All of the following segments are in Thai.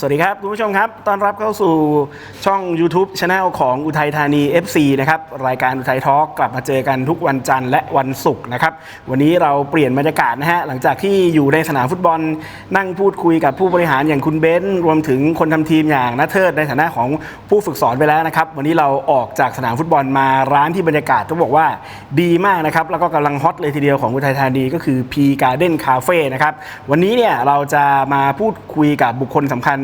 สวัสดีครับ คุณผู้ชมครับต้อนรับเข้าสู่ช่อง YouTube c h anel ของอุทัยธานี FC นะครับ รายการอุทัยทอล์กกลับมาเจอกันทุกวันจันทร์และวันศุกร์นะครับ วันนี้เราเปลี่ยนบรรยากาศนะฮะ หลังจากที่อยู่ในสนามฟุตบอล นั่งพูดคุยกับผู้บริหารอย่างคุณเบนซ์รวมถึงคนทำทีมอย่างนัทเทิดในฐานะของผู้ฝึกสอนไปแล้วนะครับ วันนี้เราออกจากสนามฟุตบอลมาร้านที่บรรยากาศต้องบอกว่าดีมากนะครับแล้วก็กำลังฮอตเลยทีเดียวของอุทัยธานีก็คือ P Garden Cafe นะครับวันนี้เนี่ยเราจะมาพูดคุยกับบุคคลสำคัญ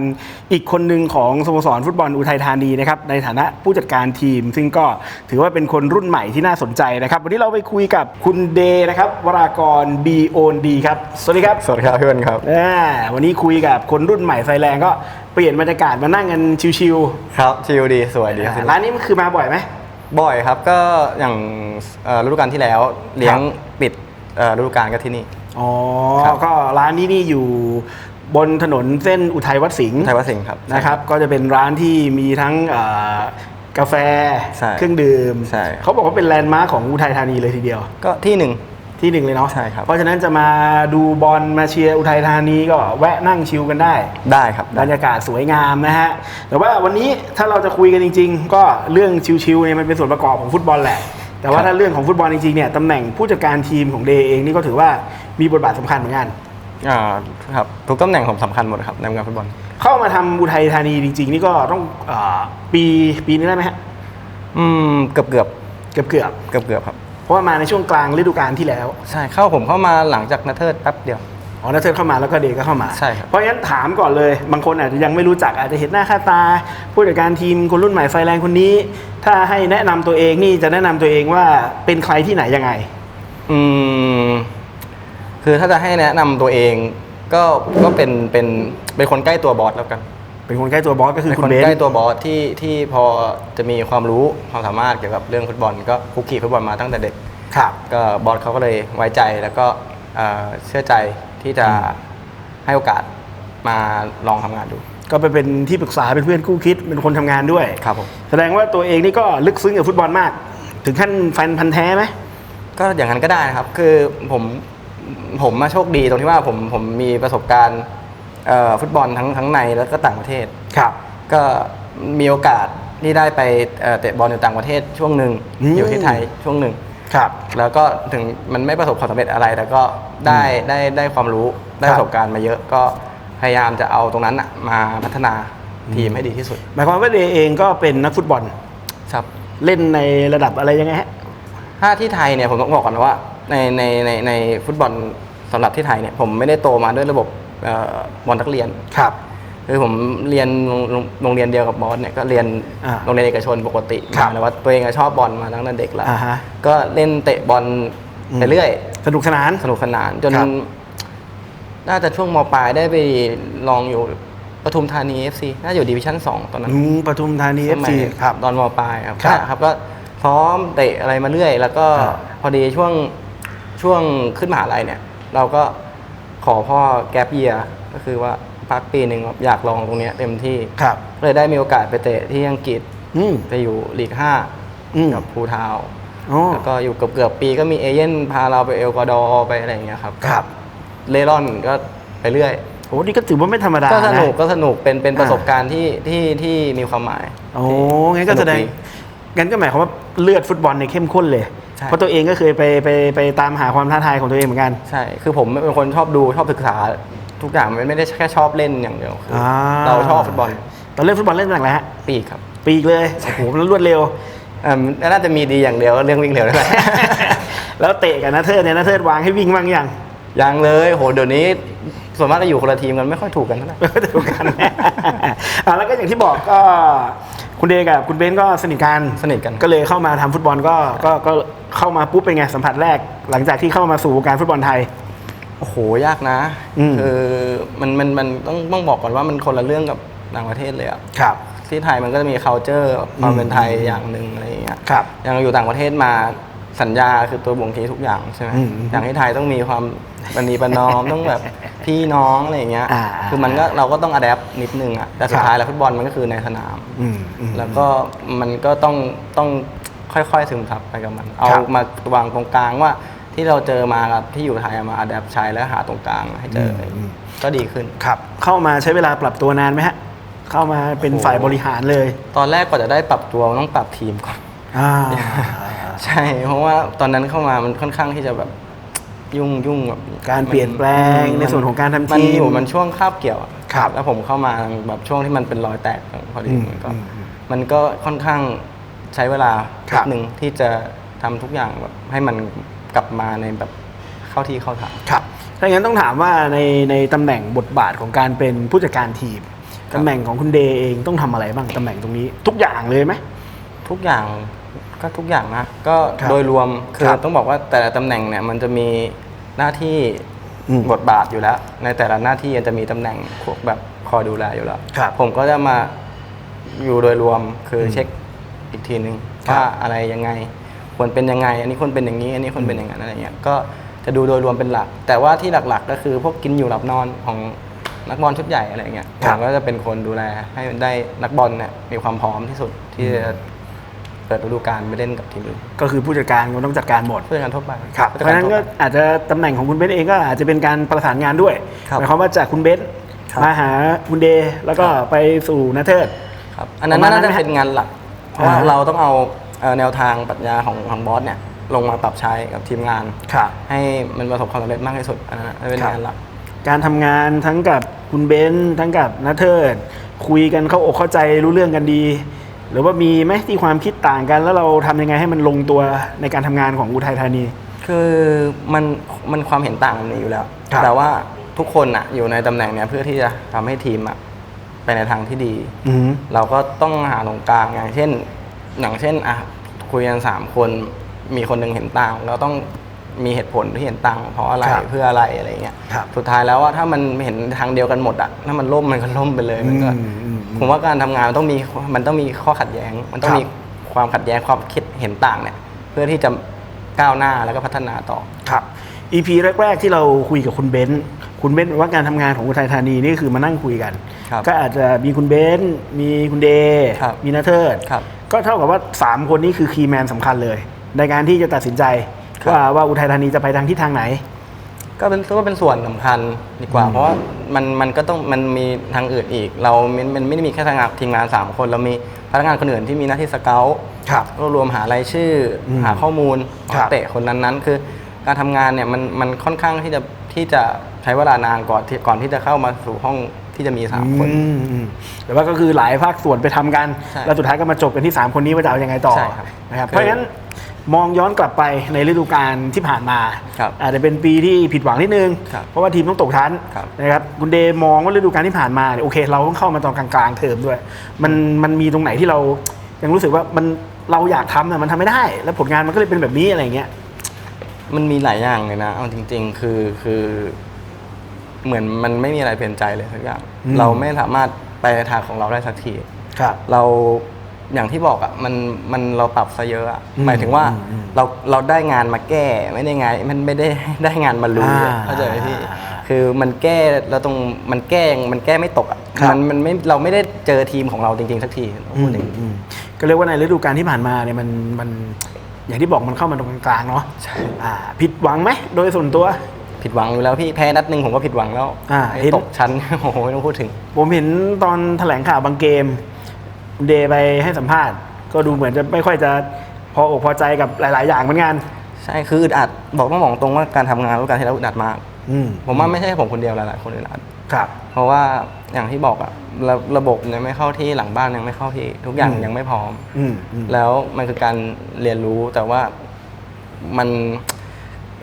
อีกคนหนึ่งของสโมสรฟุตบอลอุทัยธานีนะครับในฐานะผู้จัดการทีม ซึ่งก็ถือว่าเป็นคนรุ่นใหม่ที่น่าสนใจนะครับ วันนี้เราไปคุยกับคุณเดย์นะครับวรากรบีโอนดีครับ สวัสดีครับ สวัสดีครับพี่วันครับอ่าวันนี้คุยกับคนรุ่นใหม่ไฟแรงก็เปลี่ยนบรรยากาศมานั่งกันชิวครับชิลดีสวยๆดีครับอ่าร้านนี้มันคือมาบ่อยไหมบ่อยครับก็อย่างเอ่อฤดูกาลที่แล้วเลี้ยงครับปิดเอ่อฤดูกาลก็ที่นี่ อ๋อ ครับก็ร้านนี้นี่อยู่ บนถนนเส้นอุทัยวัดสิงห์ไทยวัดสิงห์ครับ นะครับ ก็จะเป็นร้านที่มีทั้งเอ่อกาแฟใช่เครื่องดื่มใช่ เขาบอกว่าเป็นแลนด์มาร์คของอุทัยธานีเลยทีเดียว ก็ที่หนึ่ง ที่หนึ่งเลยเนาะใช่ครับ เพราะฉะนั้นจะมาดูบอลมาเชียร์อุทัยธานีก็แวะนั่งชิลกันได้ ได้ครับบรรยากาศสวยงามนะฮะ แต่ว่าวันนี้ถ้าเราจะคุยกันจริง ๆ ก็เรื่องชิลๆเนี่ยมันเป็นส่วนประกอบของฟุตบอลแหละ แต่ว่าถ้าเรื่องของฟุตบอลจริงๆเนี่ยตำแหน่งผู้จัดการทีมของเดย์เองนี่ก็ถือว่ามีบทบาทสำคัญเหมือนกัน อ่าครับทุกตำแหน่งผมสำคัญหมดครับในวงการฟุตบอล เข้ามาทำอุทัยธานีจริง ๆ นี่ก็ต้องเออปีปีนี้ได้ไหมฮะอืมเกือบเกือบเกือบเกือบเกือบเกือบครับ ๆเพราะว่ามาในช่วงกลางฤดูกาลที่แล้ว ใช่เข้าผมเข้ามาหลังจากนัทเทิร์ดแป๊บเดียว อ๋อนัทเทิร์ดเข้ามาแล้วก็เดย์ก็เข้ามา ใช่ครับ เพราะฉะนั้นถามก่อนเลย บางคนอาจจะยังไม่รู้จักอาจจะเห็นหน้าค่าตา ผู้จัดการทีมคนรุ่นใหม่ไฟแรงคนนี้ ถ้าให้แนะนำตัวเองนี่จะแนะนำตัวเองว่าเป็นใครที่ไหนยังไง อืม คือถ้าจะให้แนะนำตัวเองก็ก็เป็นเป็นเป็นคนใกล้ตัวบอสแล้วกัน เป็นคนใกล้ตัวบอสก็คือเป็นคุคณนเบนใกล้ซ์ตัวบอสที่ที่พอจะมีความรู้ความสามารถเกี่ยวกับเรื่องฟุตบอล ก็คุกคีฟุตบอลมาตั้งแต่เด็ก ครับ ก็บอสเขาก็เลยไว้ใจแล้วก็เอ่อเชื่อใจที่จะให้โอกาสมาลองทำงานดู ก็ไปเป็นที่ปรึกษาเป็นเพื่อนคู่คิดเป็นคนทำงานด้วยครับผม แสดงว่าตัวเองนี่ก็ลึกซึ้งกับฟุตบอลมาก ถึงขั้นแฟนพันธ์แท้ไหมก็อย่างนั้นก็ได้นะครับ คือผม ผมมาโชคดีตรงที่ว่าผมผมมีประสบการณ์เอ่อฟุตบอลทั้งทั้งในแล้วก็ต่างประเทศครับ ก็มีโอกาสที่ได้ไปเอ่อเตะบอลอยู่ต่างประเทศช่วงหนึ่งอืมอยู่ที่ไทยช่วงหนึ่งครับ แล้วก็ถึงมันไม่ประสบความสำเร็จอะไร แต่ก็ได้ได้ได้ความรู้ได้ครับประสบการณ์มาเยอะก็พยายามจะเอาตรงนั้นน่ะมาพัฒนาทีมให้ดีที่สุด หมายความว่าเดย์เองก็เป็นนักฟุตบอลครับเล่นในระดับอะไรยังไงฮะถ้าที่ไทยเนี่ยผมต้องบอกก่อนว่าในในในในฟุตบอล สำหรับที่ไทยเนี่ยผมไม่ได้โตมาด้วยระบบเอ่อบอลนักเรียนครับคือผมเรียนโรงโรงโรงเรียนเดียวกับบอสเนี่ยก็เรียนอ่าโรงเรียนเอกชนปกติครับมาแต่ว่าตัวเองอะชอบบอลมาตั้งแต่เด็กแล้วอ่าฮะก็เล่นเตะบอลอืมไปเรื่อยสนุกสนานสนุกสนานจนครับน่าจะช่วงมปลายได้ไปลองอยู่ปทุมธานี FC น่าจะอยู่ดิวิชั่น2ตอนนั้นอืมปทุมธานีเอสฟมัซียครับตอนมปลายครับครับครับก็ซ้อมเตะอะไรมาเรื่อย แล้วก็ครับพอดีช่วงช่วงขึ้นมหาลัยเนี่ย เราก็ขอพ่อแกปเยียก็คือว่าพักปีหนึ่งแบบอยากลองตรงเนี้ยเต็มที่ครับก็เลยได้มีโอกาสไปเตะที่อังกฤษอืม ไปอยู่ลีกอืม5กับภูทาวน์อ๋อแล้วก็อยู่เกือบเกือบๆปีก็มีเอเย่นพาเราไปเอลกวาดอร์ไปอะไรอย่างเงี้ยครับครับเล่ร่อนก็ไปเรื่อย โอ้นี่ก็ถือว่าไม่ธรรมดาก็สนุกะ ก็สนุกเป็นเป็นอ่า ประสบการณ์ที่ที่ที่มีความหมายโอ้งั้นก็แสดงงั้นก็หมายความว่าเลือดฟุตบอลในยเข้มข้นเลยใช่ เพราะตัวเองก็เคยไปไปไปตามหาความท้าทายของตัวเองเหมือนกัน ใช่ คือผมเป็นคนชอบดูชอบศึกษาทุกอย่างมันไม่ได้แค่ชอบเล่นอย่างเดียวคืออา เราชอบฟุตบอลตอนเล่นฟุตบอลเล่นตำแหน่งอะไรฮะปีกครับปีกเลยโอ้โหมันรวดเร็ว เอ่อน่าจะมีดีอย่างเดียวเรื่องวิ่งเร็วนั่นแหละ แล้วเตะกับนาเทิร์ดเนี่ยนาเทิร์ดวางให้วิ่งบ้างยัง ยังเลยโหเดี๋ยวนี้ส่วนมากก็อยู่คนละทีมกันไม่ค่อยถูกกันเท่าไหร่ ไม่ค่อยถูกกันอะแล้วก็อย่างที่บอกก็คุณเดย์กับคุณเบนซ์ก็สนิทกันสนิทกัน ก็เลยเข้ามาทำฟุตบอลก็ก็ก็ เข้ามาปุ๊บเป็นไงสัมผัสแรก หลังจากที่เข้ามาสู่วงการฟุตบอลไทย โอ้โหยากนะอืม คือมันมันมันต้องต้องบอกก่อนว่ามันคนละเรื่องกับต่างประเทศเลยอะครับ ที่ไทยมันก็จะมี culture ความเป็นไทยอย่างหนึ่งอะไรอย่างเงี้ยครับ อย่างอยู่ต่างประเทศมาสัญญาคือตัวบ่งชี้ทุกอย่างใช่ไหมอืมอย่างที่ไทยต้องมีความปณีประนอม ต้องแบบพี่น้องอะไรอย่างเงี้ยอ่าคือมันก็เราก็ต้องอัดแอปนิดนึงอะแต่สุดท้ายแล้วฟุตบอลมันก็คือในสนาม อืมอืม แล้วก็มันก็ต้องต้อง ค่อยๆซึมซับไปกับมัน เอาครับมาวางตรงกลางว่าที่เราเจอมากับที่อยู่ไทยมาอัดแอปใช้แล้วหาตรงกลางให้เจออมก็ดีขึ้นครับ เข้ามาใช้เวลาปรับตัวนานไหมฮะ เข้ามาเป็นโอ้โหฝ่ายบริหารเลย ตอนแรกกว่าจะได้ปรับตัวต้องปรับทีมก่อนอ่าใช่ เพราะว่าตอนนั้นเข้ามามันค่อนข้างที่จะแบบยุ่งยุ่งแบบการเปลี่ยนแปลงในส่วนของการทำมันทีมอยู่มันช่วงคาบเกี่ยวอะครับ แล้วผมเข้ามาแบบช่วงที่มันเป็นรอยแตกพอดีอืมมันก็อืมอืมมันก็ค่อนข้าง ใช้เวลาครับหนึ่งที่จะทำทุกอย่างแบบให้มันกลับมาในแบบเข้าที่เข้าทาง ครับ ถ้าอย่างนั้นต้องถามว่าในในตำแหน่งบทบาทของการเป็นผู้จัดการทีมครับตำแหน่งของคุณเดย์เองต้องทำอะไรบ้างตำแหน่งตรงนี้ทุกอย่างเลยไหม ทุกอย่างก็ทุกอย่างนะก็ครับโดยรวมคือครับต้องบอกว่าแต่ละตำแหน่งเนี่ยมันจะมีหน้าที่อืมบทบาทอยู่แล้ว ในแต่ละหน้าที่จะมีตำแหน่งพวกแบบคอยดูแลอยู่แล้วครับผมก็จะมาอยู่โดยรวมคืออมเช็ค อีกทีหนึ่งครับว่าอะไรยังไงควรเป็นยังไง อันนี้ควรเป็นอย่างนี้ อันนี้ควรเป็นอย่างนั้นอะไรเงี้ยก็จะดูโดยรวมเป็นหลัก แต่ว่าที่หลักๆ ก็คือพวกกินอยู่หลับนอนของนักบอลชุดใหญ่อะไรเงี้ยผมก็จะเป็นคนดูแลให้ได้นักบอลเนี่ยมีความพร้อมที่สุดที่จะเปิดฤดูกาลไปเล่นกับทีมอื่นก็คือผู้จัดการก็ต้องจัดการหมดเพื่อนกันทั่วไปครับเพผู้จัดราะฉะนั้นทั่ก็วไปอาจจะตำแหน่งของคุณเบนซ์เองก็อาจจะเป็นการประสานงานด้วยครับหมายความว่าจากคุณเบนซ์ครับมาหาคุณเดย์แล้วก็ครับไปสู่นาเทิดครับอันนั้นประมาณนั้น่านจะไหมเป็นงานหลัก เพราะว่าอ่า เราต้องเอาเอ่อแนวทางปรัชญาของของบอสเนี่ยลงมาปรับใช้กับทีมงาน ครับ ให้มันประสบความสำเร็จมากที่สุดอันนั้นนะเป็นครับ งานหลัก การทำงานทั้งกับคุณเบนซ์ทั้งกับนาเทิดคุยกันเข้าอกเข้าใจรู้เรื่องกันดี หรือว่ามีไหมที่ความคิดต่างกัน แล้วเราทำยังไงให้มันลงตัวในการทำงานของอุทัยธานี คือมันมันความเห็นต่างกันอยู่แล้ว ครับแต่ว่าทุกคนอะอยู่ในตำแหน่งเนี้ยเพื่อที่จะทำให้ทีมอะ ไปในทางที่ดี อืม เราก็ต้องหาตรงกลางอย่างเช่น อย่างเช่นอะคุยกันสามคนมีคนหนึ่งเห็นต่าง เราต้องมีเหตุผลที่เห็นต่าง เพราะอะไรครับเพื่ออะไรอะไรเงี้ยครับสุดท้ายแล้วว่าถ้ามันเห็นทางเดียวกันหมดอะถ้ามันล่มมันก็ล่มไปเลยมันก็อืมอืมอืมผมว่าการทำงานมันต้องมีมันต้องมีข้อขัดแย้ง มันต้องครับมีความขัดแย้งความคิดเห็นต่างเนี่ยเพื่อที่จะก้าวหน้าแล้วก็พัฒนาต่อ ครับ EP แรก ๆ ที่เราคุยกับคุณเบนซ์คุณเบนซ์บอกว่าการทำงานของอุทัยธานีนี่คือมานั่งคุยกัน ครับก็อาจจะมีคุณเบนซ์มีคุณเดย์ครับมีนาเทิดครับ ก็เท่ากับว่า 3 คนนี้คือคีย์แมนสำคัญเลย ในการที่จะตัดสินใจครับ ว่าว่าอุทัยธานีจะไปทางทิศทางไหน ก็เป็นก็เป็นส่วนสำคัญดีกว่าอืมเพราะว่ามันมันก็ต้องมันมีทางอื่นอีก เรามันมันไม่ได้มีแค่ทางานทีมงานสามคนเรามีพนักงานคนอื่นที่มีหน้าที่สเกลครับรวบรวมหารายชื่ออมหาข้อมูลขอครังบเตะคนนั้นๆ คือ การทำงานเนี่ยมันมันค่อนข้างที่จะที่จะใช้เวลานานก่อนที่ก่อนที่จะเข้ามาสู่ห้อง ที่จะมีสามคน อืมอืมแต่ว่าก็คือหลายภาคส่วนไปทำกัน ใช่แล้วสุดท้ายก็มาจบกันที่ 3 คนนี้ว่าจะเอายังไงต่อใช่ครับนะครับ คือเพราะฉะนั้นมองย้อนกลับไปในฤดูกาลที่ผ่านมา ครับอาจจะเป็นปีที่ผิดหวังนิดนึง ครับเพราะว่าทีมต้องตกชั้นครับนะครับคุณเดย์มองว่าฤดูกาลที่ผ่านมาเนี่ยโอเค เราต้องเข้ามาตอนกลางๆเทอมด้วย มันมันมีตรงไหนที่เรายังรู้สึกว่ามันเราอยากทำแต่มันทำไม่ได้ แล้วผลงานมันก็เลยเป็นแบบนี้อะไรอย่างเงี้ย มันมีหลายอย่างเลยนะ เอาจริง ๆ คือคือ เหมือนมันไม่มีอะไรเปลี่ยนใจเลยสักอย่างอืม เราไม่สามารถไปในทางของเราได้สักที ครับ เราอย่างที่บอกอะ่ะมันมันเราปรับซะเยอะอะอืมหมายถึงว่าอืมอืมเราเราได้งานมาแก้ ไม่ได้งานมันไม่ได้ ได้งานมาลุยอะอ่าเข้าใจไหมพี่ คือมันแก้เราตรงมันแก้มันแก้ไม่ตกอะครับ มันมันไม่เราไม่ได้เจอทีมของเราจริงๆสักทีต้องพูดอย่างนี้ อืมก็เรียกว่าในฤดูกาลที่ผ่านมาเนี่ยมันมันอย่างที่บอกมันเข้ามาตรงกลางๆเนาะใช่ อ่า ผิดหวังไหมโดยส่วนตัว ผิดหวังอยู่แล้วพี่แพ้นัดหนึ่งผมก็ผิดหวังแล้วอ่าไอ้เห็น ตกชั้น โอ้โหไม่ต้องพูดถึง ผมเห็นตอนแถลงข่าวบางเกม เดย์ไปให้สัมภาษณ์ ก็ดูเหมือนจะไม่ค่อยจะพออกพอใจกับหลาย ๆ อย่างเหมือนกันใช่คืออึดอัดบอกต้องบอกตรงว่าการทำงานรู้การที่เราอึดอัดมาก อืมผมว่าไม่ใช่ผมคนเดียวหลายๆคนอึดอัด ครับ เพราะว่าอย่างที่บอกอะระระบบยังไม่เข้าที่หลังบ้านยังไม่เข้าที่ ทุกอย่างอืม ยังไม่พร้อม อืมอืมแล้วมันคือการเรียนรู้แต่ว่ามัน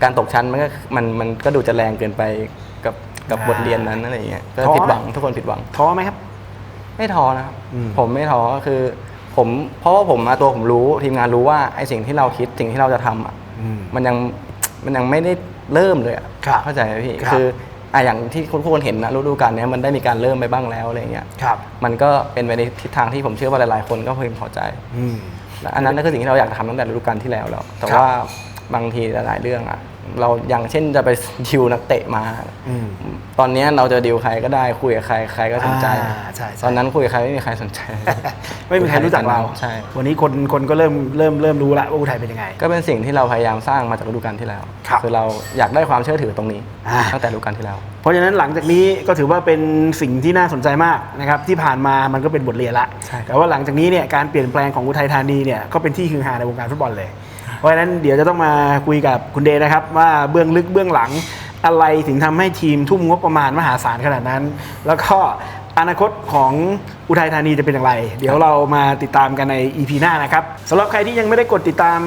การตกชั้นมันก็มันมันก็ดูจะแรงเกินไปกับกับบทเรียนนั้นอะไรอย่างเงี้ยก็ผิดหวังทุกคนผิดหวัง ท้อไหมครับ ไม่ท้อนะครับอืม ผมไม่ท้อคือ ผมเพราะว่าผมมาตัวผมรู้ทีมงานรู้ว่าไอ้สิ่งที่เราคิดสิ่งที่เราจะทำอะอืม มันยังมันยังไม่ได้เริ่มเลยอะครับเข้าใจไหมพี่ครับ คืออะอย่างที่ทุกคนเห็นนะฤดูกาลเนี้ยมันได้มีการเริ่มไปบ้างแล้วอะไรอย่างเงี้ยครับ มันก็เป็นไปในทิศทางที่ผมเชื่อว่าหลายๆ คนก็พึงพอใจ อืม และอันนั้นก็คือสิ่งที่เราอยากทำตั้งแต่ฤดูกาลที่แล้วแล้ว แต่ครับ ว่า บางทีหลายๆเรื่องอะเราอย่างเช่นจะไปดิวนักเตะมา อืม ตอนเนี้ยเราจะดิวใครก็ได้คุยกับใครใครก็สนใจ อ่าใช่ใช่ ตอนนั้นคุยกับใครไม่มีใครสนใจ ไม่มีใครรู้จักเรา ใช่ วันนี้คนคนก็เริ่มเริ่มเริ่มรู้ละว่าอุทัยเป็นยังไง ก็เป็นสิ่งที่เราพยายามสร้างมาจากฤดูกาลที่แล้วครับอเราอยากได้ความเชื่อถือตรงนี้ อ่า ตั้งแต่ฤดูกาลที่แล้ว เพราะฉะนั้นหลังจากนี้ก็ถือว่าเป็นสิ่งที่น่าสนใจมากนะครับที่ผ่านมามันก็เป็นบทเรียนละ ใช่ แต่ว่าหลังจากนี้เนี่ยการเปลี่ยนแปลงของอุทัยธานีเนี่ยก็เป็นที่ฮือฮาในวงการฟุตบอลเลย เพราะฉะนั้นเดี๋ยวจะต้องมาคุยกับคุณเดนะครับว่าเบื้องลึกเบื้องหลังอะไรถึงทำให้ทีมทุ่มงบประมาณมหาศาลขนาดนั้น แล้วก็อนาคตของอุทัยธานีจะเป็นอย่างไร เดี๋ยวเรามาติดตามกันใน EP หน้านะครับสำหรับใครที่ยังไม่ได้กดติดตาม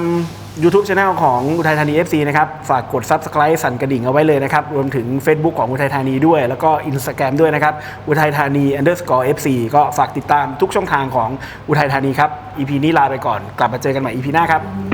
YouTube Channel ของอุทัยธานี FC นะครับ ฝากกด Subscribe สั่นกระดิ่งเอาไว้เลยนะครับ รวมถึง Facebook ของอุทัยธานีด้วย แล้วก็ Instagram ด้วยนะครับ อุทัยธานี underscore FC ก็ฝากติดตามทุกช่องทางของอุทัยธานีครับ EP นี้ลาไปก่อน กลับมาเจอกันใหม่ EP หน้าครับ